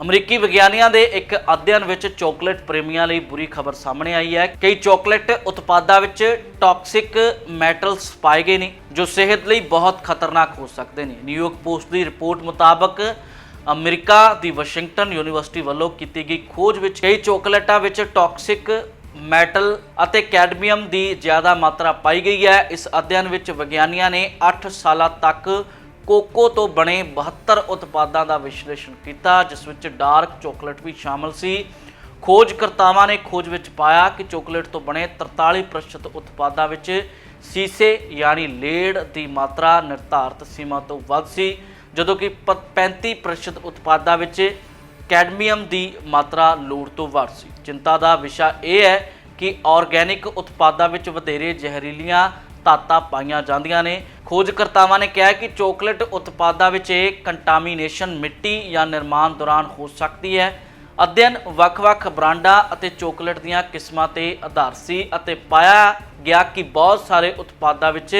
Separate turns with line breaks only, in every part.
ਅਮਰੀਕੀ ਵਿਗਿਆਨੀਆਂ ਦੇ ਇੱਕ ਅਧਿਐਨ ਵਿੱਚ ਚਾਕਲੇਟ ਪ੍ਰੇਮੀਆਂ ਲਈ ਬੁਰੀ ਖਬਰ ਸਾਹਮਣੇ ਆਈ ਹੈ। ਕਈ ਚਾਕਲੇਟ ਉਤਪਾਦਾਂ ਵਿੱਚ ਟਾਕਸਿਕ ਮੈਟਲਸ ਪਾਏ ਗਏ ਨੇ, ਜੋ ਸਿਹਤ ਲਈ ਬਹੁਤ ਖਤਰਨਾਕ ਹੋ ਸਕਦੇ ਨੇ। ਨਿਊਯਾਰਕ ਪੋਸਟ ਦੀ ਰਿਪੋਰਟ ਮੁਤਾਬਕ, ਅਮਰੀਕਾ ਦੀ ਵਾਸ਼ਿੰਗਟਨ ਯੂਨੀਵਰਸਿਟੀ ਵੱਲੋਂ ਕੀਤੀ ਗਈ ਖੋਜ ਵਿੱਚ ਕਈ ਚਾਕਲੇਟਾਂ ਵਿੱਚ ਟਾਕਸਿਕ ਮੈਟਲ ਅਤੇ ਕੈਡਮੀਅਮ ਦੀ ਜ਼ਿਆਦਾ ਮਾਤਰਾ ਪਾਈ ਗਈ ਹੈ। ਇਸ ਅਧਿਐਨ ਵਿੱਚ ਵਿਗਿਆਨੀਆਂ ਨੇ 8 ਸਾਲਾਂ ਤੱਕ ਕੋਕੋ ਤੋਂ ਬਣੇ 72 ਉਤਪਾਦਾਂ ਦਾ ਵਿਸ਼ਲੇਸ਼ਣ ਕੀਤਾ, ਜਿਸ ਵਿੱਚ ਡਾਰਕ ਚਾਕਲੇਟ ਵੀ ਸ਼ਾਮਲ ਸੀ। ਖੋਜਕਰਤਾਵਾਂ ਨੇ ਖੋਜ ਵਿੱਚ ਪਾਇਆ ਕਿ ਚਾਕਲੇਟ ਤੋਂ ਬਣੇ 43% ਉਤਪਾਦਾਂ ਵਿੱਚ ਸੀਸੇ ਯਾਨੀ ਲੇਡ ਦੀ ਮਾਤਰਾ ਨਿਰਧਾਰਤ ਸੀਮਾ ਤੋਂ ਵੱਧ ਸੀ, ਜਦੋਂ ਕਿ ਪ- 35% ਉਤਪਾਦਾਂ ਵਿੱਚ ਕੈਡਮੀਅਮ ਦੀ ਮਾਤਰਾ ਲੋੜ ਤੋਂ ਵੱਧ ਸੀ। ਚਿੰਤਾ ਦਾ ਵਿਸ਼ਾ ਇਹ ਹੈ ਕਿ ਆਰਗੈਨਿਕ ਉਤਪਾਦਾਂ ਵਿੱਚ ਵਧੇਰੇ ਜ਼ਹਿਰੀਲੀਆਂ ਤਾਤਾਂ ਪਾਈਆਂ ਜਾਂਦੀਆਂ ਨੇ। ਖੋਜਕਰਤਾਵਾਂ ਨੇ ਕਿਹਾ ਕਿ ਚਾਕਲੇਟ ਉਤਪਾਦਾਂ ਵਿੱਚ ਇਹ ਕੰਟਾਮੀਨੇਸ਼ਨ ਮਿੱਟੀ ਜਾਂ ਨਿਰਮਾਣ ਦੌਰਾਨ ਹੋ ਸਕਦੀ ਹੈ। ਅਧਿਐਨ ਵੱਖ-ਵੱਖ ਬ੍ਰਾਂਡਾਂ ਅਤੇ ਚਾਕਲੇਟ ਦੀਆਂ ਕਿਸਮਾਂ ਤੇ ਆਧਾਰ ਸੀ ਅਤੇ ਪਾਇਆ ਗਿਆ ਕਿ ਬਹੁਤ ਸਾਰੇ ਉਤਪਾਦਾਂ ਵਿੱਚ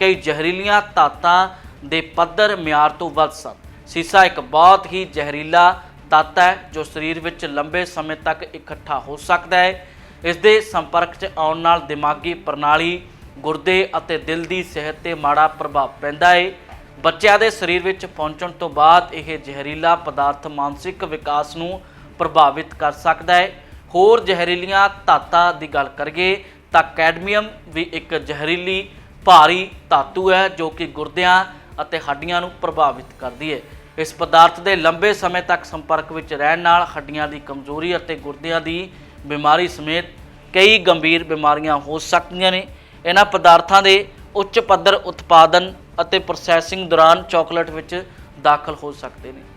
ਕਈ ਜ਼ਹਿਰੀਲੀਆਂ ਤਾਤਾਂ ਦੇ ਪੱਧਰ ਮਿਆਰ ਤੋਂ ਵੱਧ ਸਨ। ਸੀਸਾ ਇੱਕ ਬਹੁਤ ਹੀ ਜ਼ਹਿਰੀਲਾ ਤੱਤ ਹੈ, ਜੋ ਸਰੀਰ ਵਿੱਚ ਲੰਬੇ ਸਮੇਂ ਤੱਕ ਇਕੱਠਾ ਹੋ ਸਕਦਾ ਹੈ। ਇਸ ਦੇ ਸੰਪਰਕ 'ਚ ਆਉਣ ਨਾਲ ਦਿਮਾਗੀ ਪ੍ਰਣਾਲੀ ਗੁਰਦੇ ਅਤੇ ਦਿਲ ਦੀ ਸਿਹਤ ਤੇ ਮਾੜਾ ਪ੍ਰਭਾਵ ਪੈਂਦਾ ਹੈ ਬੱਚਿਆਂ ਦੇ ਸਰੀਰ ਵਿੱਚ ਪਹੁੰਚਣ ਤੋਂ ਬਾਅਦ ਇਹ ਜ਼ਹਿਰੀਲਾ ਪਦਾਰਥ ਮਾਨਸਿਕ ਵਿਕਾਸ ਨੂੰ ਪ੍ਰਭਾਵਿਤ ਕਰ ਸਕਦਾ ਹੈ ਹੋਰ ਜ਼ਹਿਰੀਲੀਆਂ ਧਾਤਾਂ ਦੀ ਗੱਲ ਕਰੀਏ ਤਾਂ ਕੈਡਮੀਅਮ ਵੀ ਇੱਕ ਜ਼ਹਿਰੀਲੀ ਭਾਰੀ ਧਾਤੂ ਹੈ ਜੋ ਕਿ ਗੁਰਦਿਆਂ ਅਤੇ ਹੱਡੀਆਂ ਨੂੰ ਪ੍ਰਭਾਵਿਤ ਕਰਦੀ ਹੈ ਇਸ ਪਦਾਰਥ ਦੇ ਲੰਬੇ ਸਮੇਂ ਤੱਕ ਸੰਪਰਕ ਵਿੱਚ ਰਹਿਣ ਨਾਲ ਹੱਡੀਆਂ ਦੀ ਕਮਜ਼ੋਰੀ ਅਤੇ ਗੁਰਦਿਆਂ ਦੀ ਬਿਮਾਰੀ ਸਮੇਤ ਕਈ ਗੰਭੀਰ ਬਿਮਾਰੀਆਂ ਹੋ ਸਕਦੀਆਂ ਨੇ। ਇਹਨਾਂ ਪਦਾਰਥਾਂ ਦੇ ਉੱਚ ਪੱਧਰ ਉਤਪਾਦਨ ਅਤੇ ਪ੍ਰੋਸੈਸਿੰਗ ਦੌਰਾਨ ਚਾਕਲੇਟ ਵਿੱਚ ਦਾਖਲ ਹੋ ਸਕਦੇ ਨੇ।